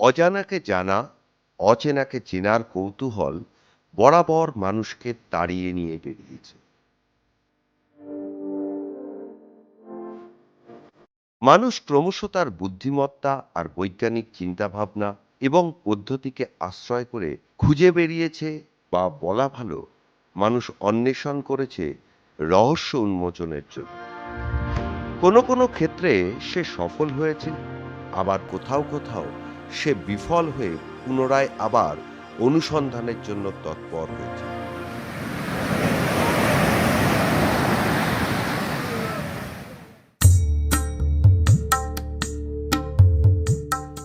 অজানাকে জানা, অচেনাকে চেনার কৌতূহল বরাবর মানুষকে তাড়িয়ে নিয়ে বেরিয়েছে মানুষ ক্রমশ তার বুদ্ধিমত্তা আর বৈজ্ঞানিক চিন্তাভাবনা এবং পদ্ধতিকে আশ্রয় করে খুঁজে বেরিয়েছে বা বলা ভালো, মানুষ অন্বেষণ করেছে রহস্য উন্মোচনের জন্য। কোনো কোনো ক্ষেত্রে সে সফল হয়েছে, আবার কোথাও কোথাও সে বিফল হয়ে পুনরায় আবার অনুসন্ধানের জন্য তৎপর হয়েছে।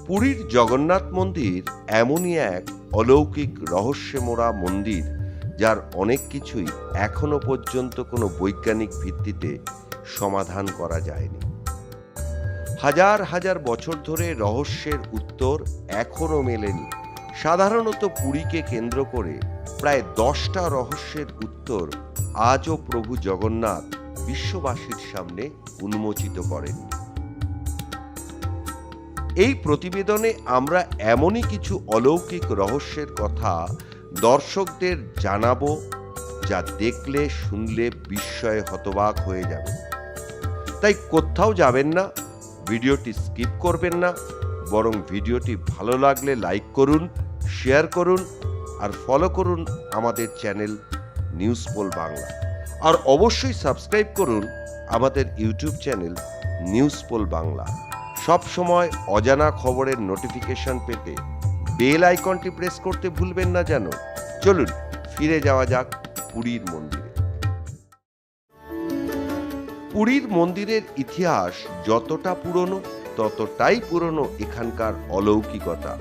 পুরীর জগন্নাথ মন্দির এমনই এক অলৌকিক রহস্যে মোড়া মন্দির, যার অনেক কিছুই এখনও পর্যন্ত কোনো বৈজ্ঞানিক ভিত্তিতে সমাধান করা যায়নি। হাজার হাজার বছর ধরে রহস্যের উত্তর এখনও মেলেনি। সাধারণত পুরীকে কেন্দ্র করে প্রায় দশটা রহস্যের উত্তর আজও প্রভু জগন্নাথ বিশ্ববাসীর সামনে উন্মোচিত করেন। এই প্রতিবেদনে আমরা এমনই কিছু অলৌকিক রহস্যের কথা দর্শকদের জানাব, যা দেখলে, শুনলে বিস্ময়ে হতবাক হয়ে যাবে। তাই কোথাও যাবেন না ভিডিওটি স্কিপ করবেন না, বরং ভিডিওটি ভালো লাগলে লাইক করুন, শেয়ার করুন, আর ফলো করুন আমাদের চ্যানেল নিউজ পোল বাংলা। আর অবশ্যই সাবস্ক্রাইব করুন আমাদের YouTube channel news poll Bangla. সব সময় অজানা খবরের নোটিফিকেশন পেতে বেল আইকনটি প্রেস করতে ভুলবেন না যেন। চলুন, ফিরে যাওয়া যাক পুরীর মন্দিরে। পুরীর মন্দিরের ইতিহাস যতটা পুরনো, ততটাই পুরনো এখানকার অলৌকিকতা,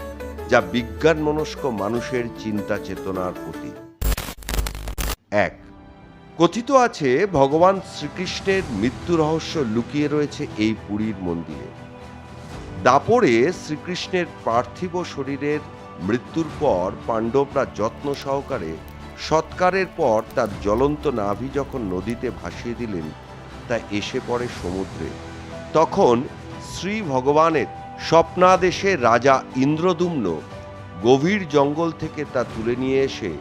যা বিজ্ঞান মনস্ক মানুষের চিন্তা চেতনার প্রতীক। এক, কথিত আছে ভগবান শ্রীকৃষ্ণের মৃত্যু রহস্য লুকিয়ে রয়েছে এই পুরীর মন্দিরে। দাপরে শ্রীকৃষ্ণের পার্থিব শরীরের মৃত্যুর পর পাণ্ডবরা যত্ন সহকারে সৎকারের পর তার জ্বলন্ত নাভি যখন নদীতে ভাসিয়ে দিলেন তা এসে পড়ে সমুদ্রে। তখন শ্রী ভগবানের স্বপ্নাদেশে রাজা ইন্দ্রদুম্ন গভীর জঙ্গল থেকে তা তুলে নিয়ে এসে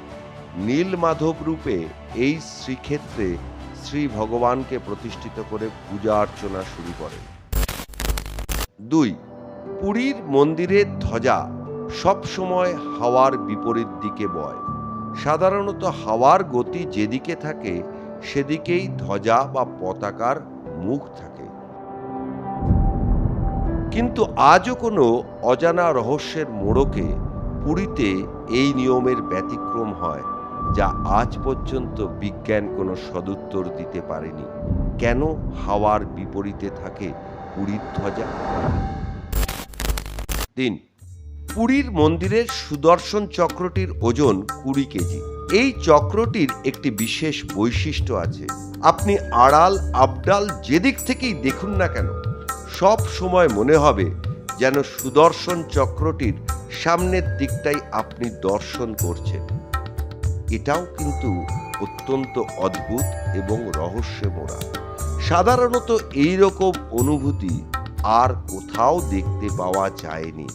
নীলমাধব রূপে এই শ্রীক্ষেত্রে শ্রী ভগবানকে প্রতিষ্ঠিত করে পূজা অর্চনা শুরু করেন। দুই, পুরীর মন্দিরের ধ্বজা সব সময় হাওয়ার বিপরীত দিকে বয়। সাধারণত হাওয়ার গতি যেদিকে থাকে সেদিকেই ধ্বজা বা পতাকার মুখ থাকে। কিন্তু আজও কোনো অজানা রহস্যের মোড়কে পুরীতে এই নিয়মের ব্যতিক্রম হয়, যা আজ পর্যন্ত বিজ্ঞান কোনো সদুত্তর দিতে পারেনি। কেন হাওয়ার বিপরীতে থাকে পুরীর ধ্বজা? তিন পুরীর মন্দিরের সুদর্শন চক্রটির ওজন কুড়ি কেজি। এই চক্রটির একটি বিশেষ বৈশিষ্ট্য আছে। আপনি আড়াল, আবডাল যেদিক থেকেই দেখুন না কেন, সব সময় মনে হবে যেন সুদর্শন চক্রটির সামনের দিকটাই আপনি দর্শন করছেন। এটাও কিন্তু অত্যন্ত অদ্ভুত এবং রহস্যে মোড়া সাধারণত এই রকম অনুভূতি আর কোথাও দেখতে পাওয়া যায়নি।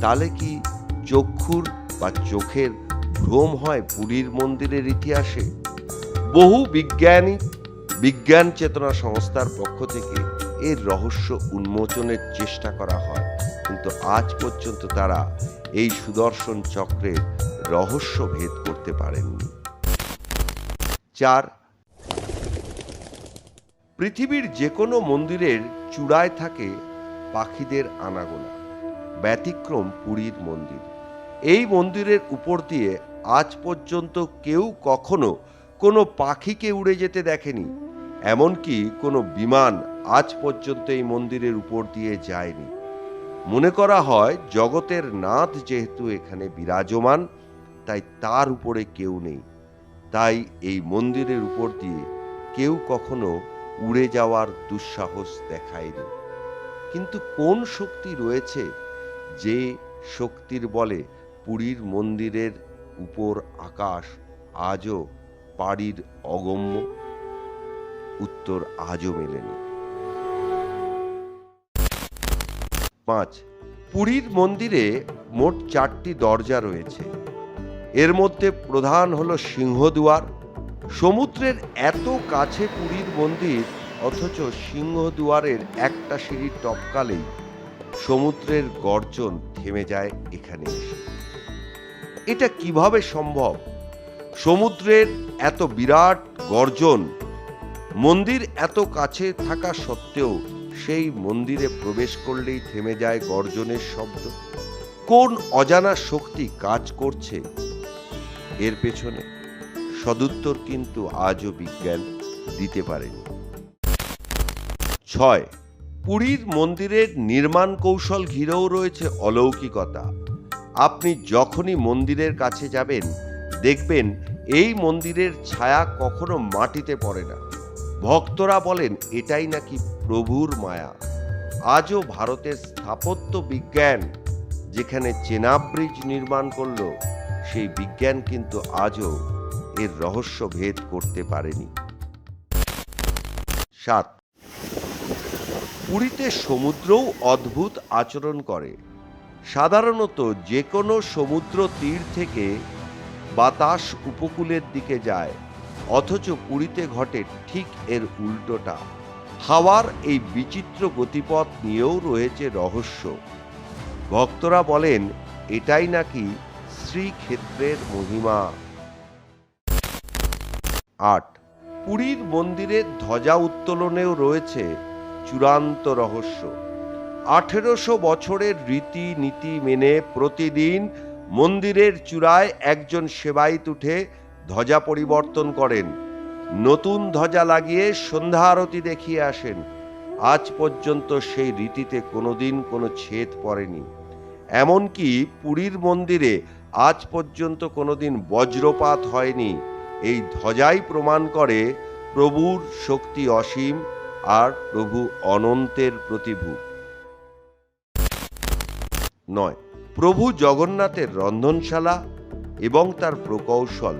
তাহলে কি চক্ষুর বা চোখের ভ্রম হয় পুরীর মন্দিরের ইতিহাসে, বহু বিজ্ঞানী, বিজ্ঞান চেতনা সংস্থার পক্ষ থেকে এর রহস্য উন্মোচনের চেষ্টা করা হয়। কিন্তু আজ পর্যন্ত তারা এই সুদর্শন চক্রের রহস্য ভেদ করতে পারেননি। চার, পৃথিবীর যে কোনো মন্দিরের চূড়ায় থাকে পাখিদের আনাগোনা। ব্যতিক্রম পুরীর মন্দির। এই মন্দিরের উপর দিয়ে আজ পর্যন্ত কেউ কখনো কোনো পাখিকে উড়ে যেতে দেখেনি, এমনকি কোনো বিমান আজ পর্যন্ত এই মন্দিরের উপর দিয়ে যায়নি। মনে করা হয় জগতের নাথ যেহেতু এখানে বিরাজমান, তাই তার উপরে কেউ নেই। তাই এই মন্দিরের উপর দিয়ে কেউ কখনো উড়ে যাওয়ার দুঃসাহস দেখায়নি। কিন্তু কোন শক্তি রয়েছে যে শক্তির বলে পুরীর মন্দিরের উপর আকাশ আজও পাড়ির অগম্য, উত্তর আজও মেলেনি। পাঁচ, পুরীর মন্দিরে মোট চারটি দরজা রয়েছে। এর মধ্যে প্রধান হল সিংহদুয়ার। সমুদ্রের এত কাছে পুরীর মন্দির, অথচ সিংহদুয়ারের একটা সিঁড়ির টপকালেই সমুদ্রের গর্জন থেমে যায় এখানে এসে। এটা কীভাবে সম্ভব? সমুদ্রের এত বিরাট গর্জন, মন্দির এত কাছে থাকা সত্ত্বেও সেই মন্দিরে প্রবেশ করলেই থেমে যায় গর্জনের শব্দ। কোন অজানা শক্তি কাজ করছে? এর পেছনে সদুত্তর কিন্তু আজও বিজ্ঞান দিতে পারেনি। ছয়, পুরীর মন্দিরের নির্মাণ কৌশল ঘিরেও রয়েছে অলৌকিকতা। আপনি যখনই মন্দিরের কাছে যাবেন, দেখবেন এই মন্দিরের ছায়া কখনো মাটিতে পড়ে না। ভক্তরা বলেন, এটাই নাকি প্রভুর মায়া। আজও ভারতের স্থাপত্য বিজ্ঞান, যেখানে চেনাব ব্রিজ নির্মাণ করল, সেই বিজ্ঞান কিন্তু আজও এর রহস্য ভেদ করতে পারেনি। সাত। পুরীতে সমুদ্রও অদ্ভুত আচরণ করে। সাধারণত যে কোনো সমুদ্র তীর থেকে বাতাস উপকূলের দিকে যায়, অথচ পুরীতে ঘটে ঠিক এর উল্টোটা। হাওয়ার এই বিচিত্র গতিপথ নিয়েও রয়েছে রহস্য। ভক্তরা বলেন, এটাই নাকি শ্রীক্ষেত্রের মহিমা। আট, পুরীর মন্দিরের ধ্বজা উত্তোলনেও রয়েছে চূড়ান্ত রহস্য। আঠেরোশো বছরের রীতি নীতি মেনে প্রতিদিন মন্দিরের চূড়ায় একজন সেবাইত উঠে ধ্বজা পরিবর্তন করেন। নতুন ধ্বজা লাগিয়ে সন্ধ্যা আরতি দেখিয়ে আসেন। আজ পর্যন্ত সেই রীতিতে কোনোদিন কোনো ছেদ পড়েনি। এমনকি পুরীর মন্দিরে আজ পর্যন্ত কোনোদিন বজ্রপাত হয়নি। এই ধ্বজাই প্রমাণ করে প্রভুর শক্তি অসীম আর প্রভু অনন্তের প্রতিভু। নয়। প্রভু জগন্নাথের রন্ধনশালা এবং তার প্রকৌশল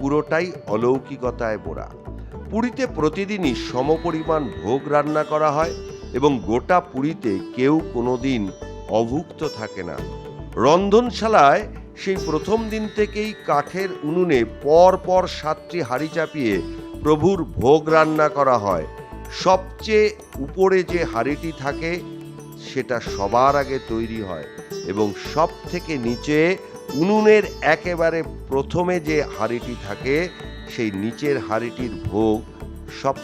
পুরোটাই অলৌকিকতায় মোড়া পুরীতে প্রতিদিনই সমপরিমাণ ভোগ রান্না করা হয় এবং গোটা পুরীতে কেউ কোনোদিন অভুক্ত থাকে না। রন্ধনশালায় সেই প্রথম দিন থেকেই কাঠের উনুনে পর পর সাতটি হাঁড়ি চাপিয়ে প্রভুর ভোগ রান্না করা হয়। সবচেয়ে উপরে যে হাঁড়িটি থাকে সেটা সবার আগে তৈরি হয় এবং সব থেকে নিচে উনুনের একেবারে প্রথমে যে হাঁড়িটি থাকে, সেই নিচের হাঁড়িটির ভোগ সব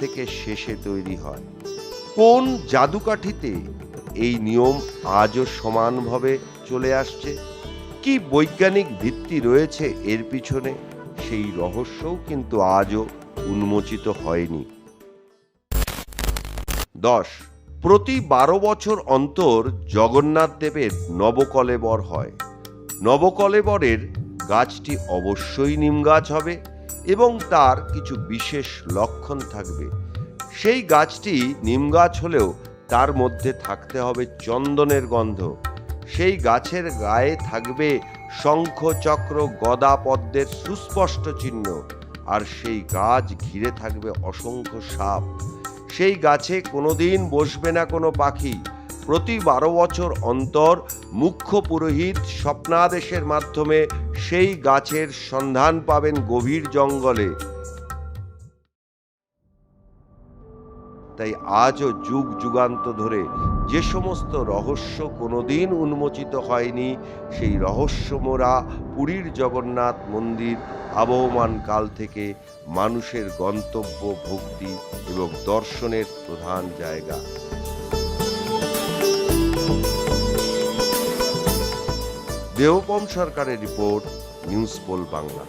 থেকে শেষে তৈরি হয়। কোন জাদুকাঠিতে এই নিয়ম আজও সমানভাবে চলে আসছে? কি বৈজ্ঞানিক ভিত্তি রয়েছে এর পিছনে? সেই রহস্যও কিন্তু আজও উন্মোচিত হয়নি। দশ প্রতি বারো বছর অন্তর জগন্নাথ দেবের নবকলেবর হয়। নবকলেবরের গাছটি অবশ্যই নিম গাছ হবে এবং তার কিছু বিশেষ লক্ষণ থাকবে। সেই গাছটি নিম গাছ হলেও তার মধ্যে থাকতে হবে চন্দনের গন্ধ। সেই গাছের গায়ে থাকবে শঙ্খ চক্র গদা পদ্মের সুস্পষ্ট চিহ্ন। আর সেই গাছ ঘিরে থাকবে অসংখ্য সাপ। সেই গাছে কোনোদিন বসবে না কোনো পাখি। প্রতি বারো বছর অন্তর মুখ্য পুরোহিত স্বপ্নাদেশের মাধ্যমে সেই গাছের সন্ধান পাবেন গভীর জঙ্গলে। তাই আজও যুগ যুগান্ত ধরে যে সমস্ত রহস্য কোনোদিন উন্মোচিত হয়নি, সেই রহস্যমোরা পুরীর জগন্নাথ মন্দির আবহমান কাল থেকে মানুষের গন্তব্য, ভক্তি এবং দর্শনের প্রধান জায়গা। দেবপম সরকারের রিপোর্ট, নিউজ পোল বাংলা।